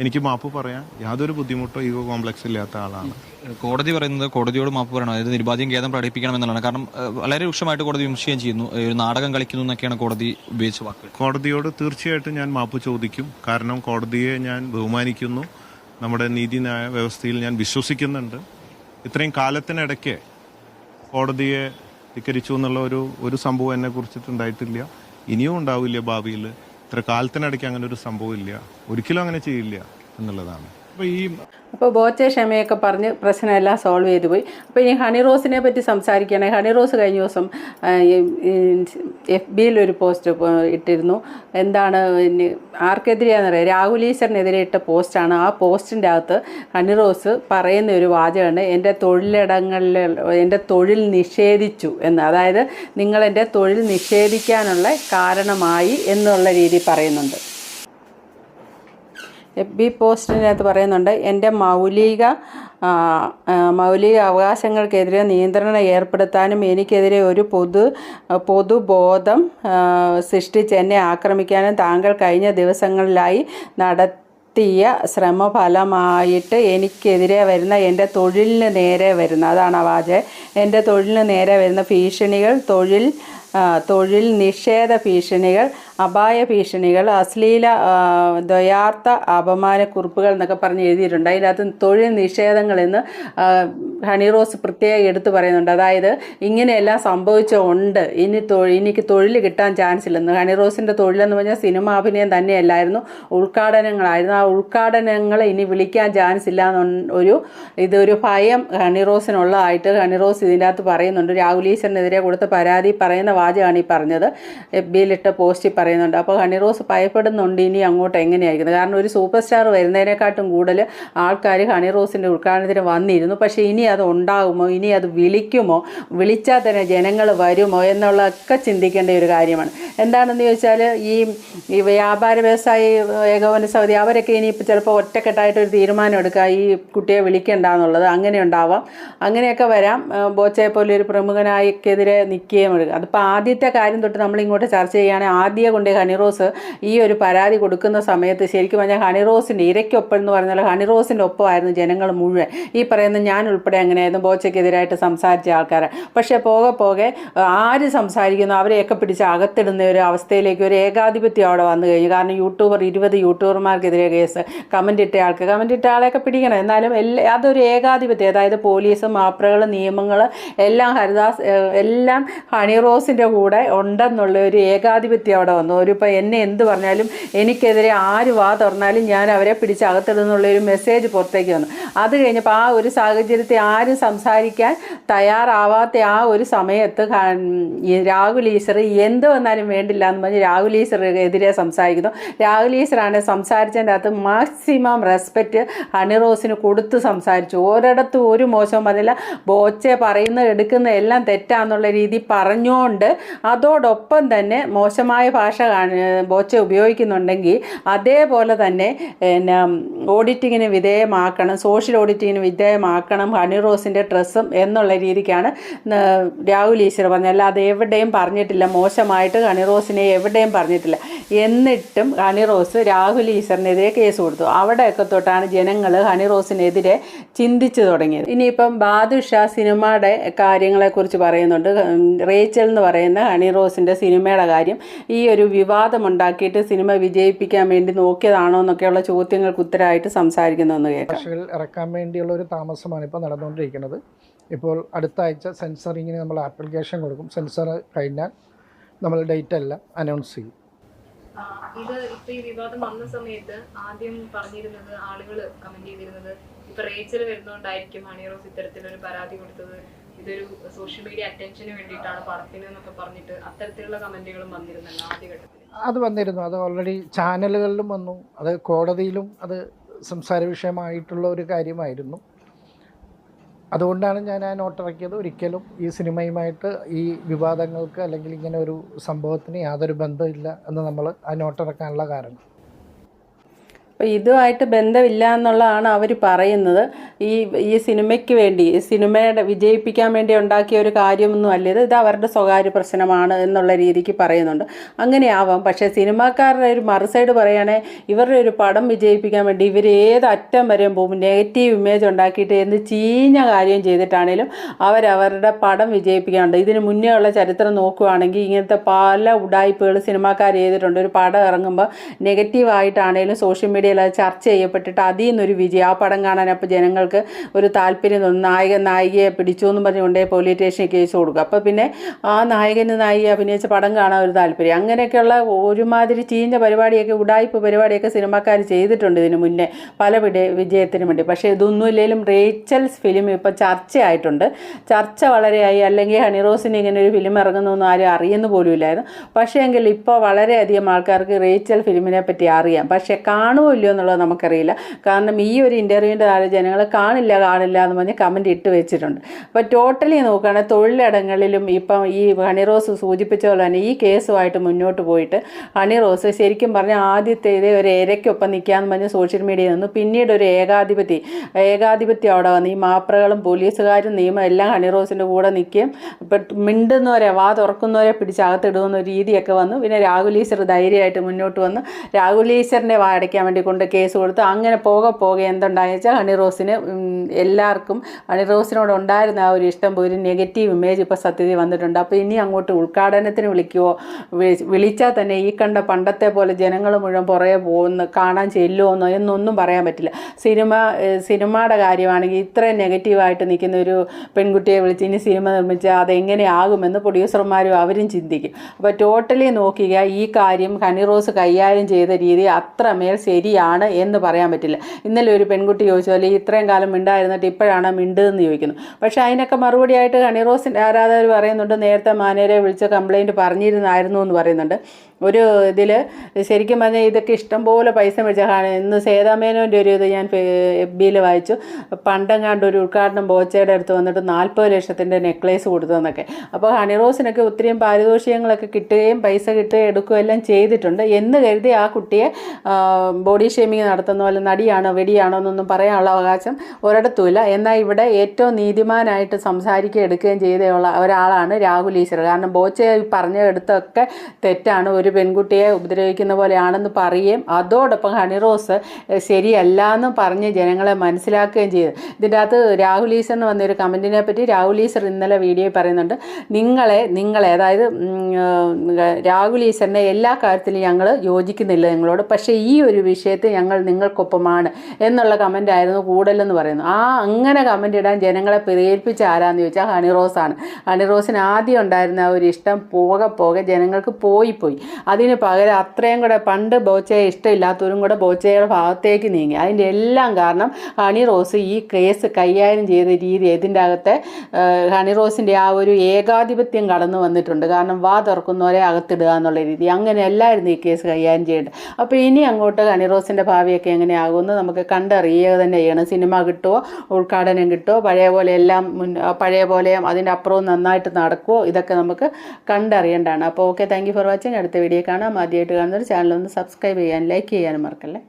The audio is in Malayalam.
എനിക്ക് മാപ്പ് പറയാൻ യാതൊരു ബുദ്ധിമുട്ടോ ഈഗോ കോംപ്ലക്സ് ഇല്ലാത്ത ആളാണ്. കോടതി പറയുന്നത് കോടതിയോട് മാപ്പ് പറയണം. അതായത് നിരുപാധികം ഖേദം പ്രകടിപ്പിക്കണം എന്നുള്ളതാണ്. കാരണം വളരെ രൂക്ഷമായിട്ട് കോടതി വിമർശിക്കുകയും ചെയ്യുന്നു. ഒരു നാടകം കളിക്കുന്നു എന്നൊക്കെയാണ് കോടതി ഉപയോഗിച്ച വാക്കുകൾ. കോടതിയോട് തീർച്ചയായിട്ടും ഞാൻ മാപ്പ് ചോദിക്കും. കാരണം കോടതിയെ ഞാൻ ബഹുമാനിക്കുന്നു. നമ്മുടെ നീതിന്യായ വ്യവസ്ഥയിൽ ഞാൻ വിശ്വസിക്കുന്നുണ്ട്. ഇത്രയും കാലത്തിനിടയ്ക്ക് കോടതിയെ ധിക്കരിച്ചു എന്നുള്ള ഒരു ഒരു സംഭവം എന്നെ കുറിച്ചിട്ടുണ്ടായിട്ടില്ല. ഇനിയും ഉണ്ടാവില്ല ഭാവിയിൽ. ഇത്ര കാലത്തിനിടയ്ക്ക് അങ്ങനെ ഒരു സംഭവം ഇല്ല. ഒരിക്കലും അങ്ങനെ ചെയ്യില്ല എന്നുള്ളതാണ്. അപ്പോൾ ബോച്ച ക്ഷമയൊക്കെ പറഞ്ഞ് പ്രശ്നമെല്ലാം സോൾവ് ചെയ്തു പോയി. അപ്പോൾ ഇനി ഹണി റോസിനെ പറ്റി സംസാരിക്കുകയാണെങ്കിൽ ഹണി റോസ് കഴിഞ്ഞ ദിവസം എഫ് ബിയിൽ ഒരു പോസ്റ്റ് ഇട്ടിരുന്നു. എന്താണ് ഇനി ആർക്കെതിരെയാണെന്ന് അറിയാം രാഹുൽ ഈശ്വറിനെതിരെ ഇട്ട പോസ്റ്റാണ്. ആ പോസ്റ്റിന്റെ അകത്ത് ഹണി റോസ് പറയുന്ന ഒരു വാചകമാണ് എന്റെ തൊഴിലിടങ്ങളിൽ എന്റെ തൊഴിൽ നിഷേധിച്ചു എന്ന്. അതായത് നിങ്ങളെന്റെ തൊഴിൽ നിഷേധിക്കാനുള്ള കാരണമായി എന്നുള്ള രീതി പറയുന്നുണ്ട്. ബി പോസ്റ്റിനകത്ത് പറയുന്നുണ്ട് എന്റെ മൗലിക മൗലിക അവകാശങ്ങൾക്കെതിരെ നിയന്ത്രണം ഏർപ്പെടുത്താനും എനിക്കെതിരെ ഒരു പൊതു പൊതുബോധം സൃഷ്ടിച്ച് എന്നെ ആക്രമിക്കാനും താങ്കൾ കഴിഞ്ഞ ദിവസങ്ങളിലായി നടത്തിയ ശ്രമഫലമായിട്ട് എനിക്കെതിരെ വരുന്ന എന്റെ തൊഴിലിന് നേരെ വരുന്ന അതാണ് ആ എന്റെ തൊഴിലിന് നേരെ വരുന്ന ഭീഷണികൾ തൊഴിൽ തൊഴിൽ നിഷേധ ഭീഷണികൾ അപായ ഭീഷണികൾ അശ്ലീല ദ്വയാർത്ഥ അപമാന കുറിപ്പുകൾ എന്നൊക്കെ പറഞ്ഞ് എഴുതിയിട്ടുണ്ട്. അതിനകത്ത് തൊഴിൽ നിഷേധങ്ങളെന്ന് ഹണി റോസ് പ്രത്യേകം എടുത്തു പറയുന്നുണ്ട്. അതായത് ഇങ്ങനെയെല്ലാം സംഭവിച്ചുകൊണ്ട് ഇനി തൊഴിൽ എനിക്ക് തൊഴിൽ കിട്ടാൻ ചാൻസ് ഇല്ലെന്ന് ഹണി റോസിന്റെ തൊഴിലെന്ന് പറഞ്ഞാൽ സിനിമ അഭിനയം തന്നെയല്ലായിരുന്നു. ഉദ്ഘാടനങ്ങളായിരുന്നു. ആ ഉദ്ഘാടനങ്ങൾ ഇനി വിളിക്കാൻ ചാൻസ് ഇല്ല ഒരു ഇതൊരു ഭയം ഹണി റോസിനുള്ളതായിട്ട് ഹണി റോസ് ഇതിന്റെ അകത്ത് പറയുന്നുണ്ട്. രാഹുൽ ഈശ്വറിനെതിരെ കൊടുത്ത പരാതി പറയുന്ന വാചകമാണ് ഈ പറഞ്ഞത്. എഫ് ബിയിലിട്ട പോസ്റ്റിൽ പറയുന്നുണ്ട്. അപ്പോൾ ഹണി റോസ് ഭയപ്പെടുന്നുണ്ട് ഇനി അങ്ങോട്ട് എങ്ങനെയായിരിക്കുന്നത് കാരണം ഒരു സൂപ്പർ സ്റ്റാർ വരുന്നതിനെക്കാട്ടും കൂടുതൽ ആൾക്കാർ ഹണി റോസിന്റെ ഉദ്ഘാടനത്തിന് വന്നിരുന്നു. പക്ഷേ ഇനി അത് ഉണ്ടാകുമോ? ഇനി അത് വിളിക്കുമോ? വിളിച്ചാൽ തന്നെ ജനങ്ങൾ വരുമോ? എന്നുള്ളതൊക്കെ ചിന്തിക്കേണ്ട ഒരു കാര്യമാണ്. എന്താണെന്ന് ചോദിച്ചാൽ ഈ ഈ വ്യാപാര വ്യവസായി ഏകോപന സമിതി അവരൊക്കെ ഇനി ഇപ്പോൾ ചിലപ്പോൾ ഒറ്റക്കെട്ടായിട്ട് ഒരു തീരുമാനം എടുക്കുക. ഈ കുട്ടിയെ വിളിക്കേണ്ട എന്നുള്ളത് അങ്ങനെ ഉണ്ടാവാം. അങ്ങനെയൊക്കെ വരാം. ബോച്ചയെ പോലെ ഒരു പ്രമുഖനായിക്കെതിരെ നിൽക്കുകയും എടുക്കുക അതിപ്പോൾ ആദ്യത്തെ കാര്യം തൊട്ട് നമ്മൾ ഇങ്ങോട്ട് ചർച്ച ചെയ്യുകയാണെങ്കിൽ ആദ്യം കൊണ്ട് ഹണി റോസ് ഈ ഒരു പരാതി കൊടുക്കുന്ന സമയത്ത് ശരിക്കും പറഞ്ഞാൽ ഹണി റോസിന്റെ ഇരയ്ക്കൊപ്പം എന്ന് പറഞ്ഞാൽ ഹണി റോസിന്റെ ഒപ്പമായിരുന്നു ജനങ്ങൾ മുഴുവൻ. ഈ പറയുന്ന ഞാൻ ഉൾപ്പെടെ അങ്ങനെയായിരുന്നു ബോച്ചയ്ക്കെതിരായിട്ട് സംസാരിച്ച ആൾക്കാരെ. പക്ഷേ പോകെ പോകെ ആര് സംസാരിക്കുന്നു? അവരെയൊക്കെ പിടിച്ച് അകത്തിടുന്ന ഒരു അവസ്ഥയിലേക്ക് ഒരു ഏകാധിപത്യം അവിടെ വന്നു കഴിഞ്ഞു. കാരണം യൂട്യൂബർ ഇരുപത് യൂട്യൂബർമാർക്കെതിരെ കേസ് കമന്റ് ഇട്ട ആൾക്ക് കമന്റ് ഇട്ട ആളെയൊക്കെ പിടിക്കണം. എന്നാലും എല്ലാ അതൊരു ഏകാധിപത്യം. അതായത് പോലീസ് മാപ്രകൾ നിയമങ്ങൾ എല്ലാം ഹരിദാസ് എല്ലാം ഹണി റോസിന്റെ കൂടെ ഉണ്ടെന്നുള്ള ഒരു ഏകാധിപത്യം അവിടെ വന്നു. ഒരു എന്നെ എന്ത് പറഞ്ഞാലും എനിക്കെതിരെ ആര് വാ തുറന്നാലും ഞാൻ അവരെ പിടിച്ച് അകത്തിടുന്നുള്ള ഒരു മെസ്സേജ് പുറത്തേക്ക് വന്നു. അത് കഴിഞ്ഞപ്പോൾ ആ ഒരു സാഹചര്യത്തെ ആരും സംസാരിക്കാൻ തയ്യാറാവാത്ത ആ ഒരു സമയത്ത് രാഹുൽ ഈശ്വർ എന്ത് വന്നാലും വേണ്ടില്ല എന്ന് പറഞ്ഞ് രാഹുൽ എതിരെ സംസാരിക്കുന്നു. രാഹുൽ ഈശ്വറാണ് സംസാരിച്ചതിന്റെ അകത്ത് മാക്സിമം റെസ്പെക്റ്റ് ഹണിറോസിന് കൊടുത്ത് സംസാരിച്ചു. ഒരിടത്തും ഒരു മോശവും പറഞ്ഞില്ല. ബോച്ചെ പറയുന്ന എടുക്കുന്ന എല്ലാം തെറ്റാന്നുള്ള രീതി പറഞ്ഞുകൊണ്ട് അതോടൊപ്പം തന്നെ മോശമായ ഭാഷ കാണ- ബോച്ച ഉപയോഗിക്കുന്നുണ്ടെങ്കിൽ അതേപോലെ തന്നെ പിന്നെ ഓഡിറ്റിങ്ങിന് വിധേയമാക്കണം സോഷ്യൽ ഓഡിറ്റിങ്ങിന് വിധേയമാക്കണം ഹണി റോസിന്റെ ഡ്രസ്സും എന്നുള്ള രീതിക്കാണ് രാഹുൽ ഈശ്വർ പറഞ്ഞത്. അല്ലാതെ എവിടെയും പറഞ്ഞിട്ടില്ല മോശമായിട്ട് ഹണി റോസിനെ എവിടെയും പറഞ്ഞിട്ടില്ല. എന്നിട്ടും ഹണി റോസ് രാഹുൽ ഈശ്വറിനെതിരെ കേസ് കൊടുത്തു. അവിടെയൊക്കെ തൊട്ടാണ് ജനങ്ങൾ ഹണി റോസിനെതിരെ ചിന്തിച്ചു തുടങ്ങിയത്. ഇനിയിപ്പം ബാദുഷ സിനിമയുടെ കാര്യങ്ങളെക്കുറിച്ച് പറയുന്നുണ്ട്. റേച്ചൽ എന്ന് പറയുന്ന ഹണി റോസിന്റെ സിനിമയുടെ കാര്യം. ഈ ഒരു വിവാദമുണ്ടാക്കിയിട്ട് സിനിമ വിജയിപ്പിക്കാൻ വേണ്ടി നോക്കിയതാണോ എന്നൊക്കെയുള്ള ചോദ്യങ്ങൾക്ക് ഉത്തരമായിട്ട് സംസാരിക്കുന്നതെന്ന് കേൾക്കാം. ഇറക്കാൻ വേണ്ടിയുള്ള ഒരു താമസമാണ് ഇപ്പോൾ നടന്നുകൊണ്ടിരിക്കുന്നത്. ഇപ്പോൾ അടുത്ത ആഴ്ച സെൻസറിങ്ങിന് നമ്മൾ ആപ്ലിക്കേഷൻ കൊടുക്കും. സെൻസർ കഴിഞ്ഞാൽ നമ്മൾ ഡേറ്റ് എല്ലാം അനൗൺസ് ചെയ്യും. ഇത് ഇപ്പൊ ഈ വിവാദം വന്ന സമയത്ത് ആദ്യം പറഞ്ഞിരുന്നത് ആളുകൾ കമന്റ് ചെയ്തിരുന്നത് ഇപ്പൊ റേച്ചൽ വരുന്നോണ്ടായിരിക്കും ഹണി റോസ് ഇത്തരത്തിലൊരു പരാതി കൊടുത്തത്. ഇതൊരു സോഷ്യൽ മീഡിയ അറ്റൻഷന് വേണ്ടിയിട്ടാണ് എന്നൊക്കെ പറഞ്ഞിട്ട് അത്തരത്തിലുള്ള കമന്റുകളും വന്നിരുന്നല്ലോ ആദ്യഘട്ടത്തിൽ അത് വന്നിരുന്നു. അത് ഓൾറെഡി ചാനലുകളിലും വന്നു. അത് കോടതിയിലും അത് സംസാര വിഷയമായിട്ടുള്ള ഒരു കാര്യമായിരുന്നു. അതുകൊണ്ടാണ് ഞാൻ ആ നോട്ട് ഇറക്കിയത് ഒരിക്കലും ഈ സിനിമയുമായിട്ട് ഈ വിവാദങ്ങൾക്ക് അല്ലെങ്കിൽ ഇങ്ങനെ ഒരു സംഭവത്തിന് യാതൊരു ബന്ധമില്ല എന്ന് നമ്മൾ ആ നോട്ട് ഇറക്കാനുള്ള കാരണം. അപ്പോൾ ഇതുമായിട്ട് ബന്ധമില്ല എന്നുള്ളതാണ് അവർ പറയുന്നത്. ഈ ഈ സിനിമയ്ക്ക് വേണ്ടി സിനിമയുടെ വിജയിപ്പിക്കാൻ വേണ്ടി ഉണ്ടാക്കിയ ഒരു കാര്യമൊന്നും അല്ല. ഇത് ഇത് അവരുടെ സ്വകാര്യ പ്രശ്നമാണ് എന്നുള്ള രീതിക്ക് പറയുന്നുണ്ട്. അങ്ങനെയാവാം. പക്ഷേ സിനിമാക്കാരുടെ ഒരു മറുസൈഡ് പറയുകയാണെങ്കിൽ ഇവരുടെ ഒരു പടം വിജയിപ്പിക്കാൻ വേണ്ടി ഇവർ ഏത് അറ്റം വരെയും പോകും? നെഗറ്റീവ് ഇമേജ് ഉണ്ടാക്കിയിട്ട് എന്ത് ചീഞ്ഞ കാര്യം ചെയ്തിട്ടാണേലും അവരവരുടെ പടം വിജയിപ്പിക്കാറുണ്ട് ഇതിന് മുന്നേ ഉള്ള ചരിത്രം നോക്കുകയാണെങ്കിൽ ഇങ്ങനത്തെ പല ഉടായ്പകൾ സിനിമാക്കാർ ചെയ്തിട്ടുണ്ട്. ഒരു പടം ഇറങ്ങുമ്പോൾ നെഗറ്റീവായിട്ടാണേലും സോഷ്യൽ മീഡിയയിൽ അത് ചർച്ച ചെയ്യപ്പെട്ടിട്ട് അതിൽ നിന്നൊരു വിജയം. ആ പടം കാണാൻ അപ്പോൾ ജനങ്ങൾക്ക് ഒരു താല്പര്യം തോന്നും. നായകൻ നായികയെ പിടിച്ചു എന്നും പറഞ്ഞുകൊണ്ടേ പോലീസ് സ്റ്റേഷനിൽ കേസ് കൊടുക്കും അപ്പോൾ പിന്നെ ആ നായകന് നായിക അഭിനയിച്ച പടം കാണാൻ ഒരു താല്പര്യം. അങ്ങനെയൊക്കെയുള്ള ഒരുമാതിരി ചീഞ്ഞ പരിപാടിയൊക്കെ ഉടായ്പ പരിപാടിയൊക്കെ സിനിമാക്കാർ ചെയ്തിട്ടുണ്ട് ഇതിന് മുന്നേ. പല വിജയത്തിനും വേണ്ടി. പക്ഷേ ഇതൊന്നും ഇല്ലെങ്കിലും റേച്ചൽസ് ഫിലിം ഇപ്പോൾ ചർച്ചയായിട്ടുണ്ട്. ചർച്ച വളരെയായി അല്ലെങ്കിൽ ഹണിറോസിന് ഇങ്ങനെ ഒരു ഫിലിം ഇറങ്ങുന്നൊന്നും ആരും അറിയുന്ന പോലും ഇല്ലായിരുന്നു. പക്ഷേ എങ്കിൽ ഇപ്പോൾ വളരെയധികം ആൾക്കാർക്ക് റേച്ചൽ ഫിലിമിനെ പറ്റി അറിയാം. പക്ഷേ കാണുമോ ഇല്ലയോ എന്നുള്ളത് നമുക്കറിയില്ല. കാരണം ഈ ഒരു ഇന്റർവ്യൂവിന്റെ താഴെ ജനങ്ങൾ കാണില്ല കാണില്ല എന്ന് പറഞ്ഞ് കമന്റ് ഇട്ട് വെച്ചിട്ടുണ്ട്. അപ്പോൾ ടോട്ടലി നോക്കുകയാണെങ്കിൽ തൊഴിലിടങ്ങളിലും ഇപ്പം ഈ ഹണിറോസ് സൂചിപ്പിച്ച പോലെ തന്നെ ഈ കേസുമായിട്ട് മുന്നോട്ട് പോയിട്ട് ഹണിറോസ് ശരിക്കും പറഞ്ഞാൽ ആദ്യത്തെ ഇതേ ഒരു ഇരയ്ക്കൊപ്പം നിൽക്കാമെന്ന് പറഞ്ഞ് സോഷ്യൽ മീഡിയയിൽ നിന്ന് പിന്നീട് ഒരു ഏകാധിപതി ഏകാധിപത്യം അവിടെ വന്ന് ഈ മാപ്രകളും പോലീസുകാരും നിയമം എല്ലാം ഹണിറോസിന്റെ കൂടെ നിൽക്കുകയും ഇപ്പം മിണ്ടുന്നവരെ വാ തുറക്കുന്നവരെ പിടിച്ച് അകത്തിടുന്ന രീതിയൊക്കെ വന്നു പിന്നെ രാഹുൽ ഈശ്വർ ധൈര്യമായിട്ട് മുന്നോട്ട് വന്ന് രാഹുൽ ഈശ്വറിനെ വാ അടയ്ക്കാൻ വേണ്ടി കൊണ്ട് കേസ് കൊടുത്ത് അങ്ങനെ പോകെ പോകെ എന്തുണ്ടായെന്ന് വെച്ചാൽ ഹണിറോസിന് എല്ലാവർക്കും ഹണിറോസിനോട് ഉണ്ടായിരുന്ന ആ ഒരു ഇഷ്ടം പോയി ഒരു നെഗറ്റീവ് ഇമേജ് ഇപ്പോൾ സത്യത്തിൽ വന്നിട്ടുണ്ട്. അപ്പോൾ ഇനി അങ്ങോട്ട് ഉദ്ഘാടനത്തിന് വിളിക്കുമോ വിളിച്ചാൽ തന്നെ ഈ കണ്ട പണ്ടത്തെ പോലെ ജനങ്ങൾ മുഴുവൻ പുറകെ പോകുന്ന കാണാൻ ചെല്ലുമോ എന്നൊന്നും പറയാൻ പറ്റില്ല. സിനിമ സിനിമയുടെ കാര്യമാണെങ്കിൽ ഇത്രയും നെഗറ്റീവായിട്ട് നിൽക്കുന്ന ഒരു പെൺകുട്ടിയെ വിളിച്ച് ഇനി സിനിമ നിർമ്മിച്ചാൽ അതെങ്ങനെയാകുമെന്ന് പ്രൊഡ്യൂസർമാരും അവരും ചിന്തിക്കും. അപ്പോൾ ടോട്ടലി നോക്കുക ഈ കാര്യം ഹണിറോസ് കൈകാര്യം ചെയ്ത രീതി അത്രമേൽ ശരിയാണ് എന്ന് പറയാൻ പറ്റില്ല. ഇന്നലെ ഒരു പെൺകുട്ടി ചോദിച്ചു പോലെ ഇത്രയും കാലം മിണ്ടായിരുന്നിട്ട് ഇപ്പോഴാണ് മിണ്ടെന്ന് ചോദിക്കുന്നു. പക്ഷേ അതിനൊക്കെ മറുപടിയായിട്ട് ഹണിറോസിന്റെ ആരാധകർ പറയുന്നുണ്ട് നേരത്തെ മാനേരെ വിളിച്ച് കംപ്ലയിന്റ് പറഞ്ഞിരുന്നായിരുന്നു എന്ന് പറയുന്നുണ്ട്. ഒരു ഇതിൽ ശരിക്കും പറഞ്ഞാൽ ഇതൊക്കെ ഇഷ്ടം പോലെ പൈസ മേടിച്ച ഇന്ന് സേതാമേനോന്റെ ഒരു ഇത് ഞാൻ എഫ് ബിയിൽ വായിച്ചു. പണ്ടെങ്ങാണ്ട് ഒരു ഉദ്ഘാടനം ബോച്ചയുടെ അടുത്ത് വന്നിട്ട് നാൽപ്പത് ലക്ഷത്തിന്റെ നെക്ലേസ് കൊടുത്തതെന്നൊക്കെ അപ്പോൾ ഹണിറോസിനൊക്കെ ഒത്തിരിയും പാരിതോഷികങ്ങളൊക്കെ കിട്ടുകയും പൈസ കിട്ടുകയും എടുക്കുകയും എല്ലാം ചെയ്തിട്ടുണ്ട് എന്ന് കരുതി ആ കുട്ടിയെ ആ, ബോഡി ഷേമിങ് നടത്തുന്ന പോലെ നടിയാണോ വെടിയാണോ എന്നൊന്നും പറയാനുള്ള അവകാശം ഒരിടത്തുമില്ല. എന്നാൽ ഇവിടെ ഏറ്റവും നീതിമാനായിട്ട് സംസാരിക്കുകയും എടുക്കുകയും ചെയ്തുള്ള ഒരാളാണ് രാഹുൽ ഈശ്വർ കാരണം ബോച്ചെ പറഞ്ഞെടുത്തൊക്കെ തെറ്റാണ്. ഒരു പെൺകുട്ടിയെ ഉപദ്രവിക്കുന്ന പോലെയാണെന്ന് പറയുകയും അതോടൊപ്പം ഹണിറോസ് ശരിയല്ല എന്ന് പറഞ്ഞ് ജനങ്ങളെ മനസ്സിലാക്കുകയും ചെയ്തു. ഇതിന്റെ അകത്ത് രാഹുൽ ഈശ്വറിന് വന്നൊരു കമന്റിനെ പറ്റി രാഹുൽ ഈശ്വർ ഇന്നലെ വീഡിയോയിൽ പറയുന്നുണ്ട്. നിങ്ങളെ നിങ്ങളെ അതായത് രാഹുൽ ഈശ്വറിനെ എല്ലാ കാര്യത്തിലും ഞങ്ങൾ യോജിക്കുന്നില്ല നിങ്ങളോട്. പക്ഷേ ഈ ഒരു വിഷയത്തിൽ ഞങ്ങൾ നിങ്ങൾക്കൊപ്പമാണ് എന്നുള്ള കമന്റ് ആയിരുന്നു കൂടുതലെന്ന് പറയുന്നു ആ അങ്ങനെ കമന്റ് ഇടാൻ ജനങ്ങളെ പ്രേരിപ്പിച്ച ആരാന്ന് ചോദിച്ചാൽ ഹണിറോസാണ് ഹണിറോസിന് ആദ്യം ഉണ്ടായിരുന്ന ആ ഒരു ഇഷ്ടം പോകെ പോകെ ജനങ്ങൾക്ക് പോയി പോയി അതിന് പകരം അത്രയും കൂടെ പണ്ട് ബോച്ചയെ ഇഷ്ടമില്ലാത്തവരും കൂടെ ബോച്ചയുടെ ഭാഗത്തേക്ക് നീങ്ങി. അതിന്റെ എല്ലാം കാരണം ഹണി റോസ് ഈ കേസ് കൈകാര്യം ചെയ്ത രീതി ഇതിന്റെ അകത്തെ? ഹണി റോസിന്റെ ആ ഒരു ഏകാധിപത്യം കടന്നു വന്നിട്ടുണ്ട്. കാരണം വാ തുറക്കുന്നവരെ അകത്തിടുക എന്നുള്ള രീതി. അങ്ങനെ അങ്ങനെയല്ലായിരുന്നു ഈ കേസ് കൈകാര്യം ചെയ്യേണ്ടത് അപ്പോൾ ഇനി അങ്ങോട്ട് ഹണി റോസിന്റെ ഭാവിയൊക്കെ എങ്ങനെയാകുമെന്ന് നമുക്ക് കണ്ടറിയുക തന്നെ ചെയ്യണം സിനിമ കിട്ടുമോ ഉദ്ഘാടനം കിട്ടുമോ പഴയ പോലെ എല്ലാം മുൻ പഴയ പോലെ അതിന്റെ അപ്പുറവും നന്നായിട്ട് നടക്കുമോ ഇതൊക്കെ നമുക്ക് കണ്ടറിയേണ്ടതാണ്. അപ്പോൾ ഓക്കെ താങ്ക് ഫോർ വാച്ചിങ്. അടുത്ത വീഡിയോ കാണാം. ആദ്യമായിട്ട് കാണുന്നൊരു ചാനൽ ഒന്ന് സബ്സ്ക്രൈബ് ചെയ്യാൻ ലൈക്ക് ചെയ്യാനും മറക്കല്ലേ?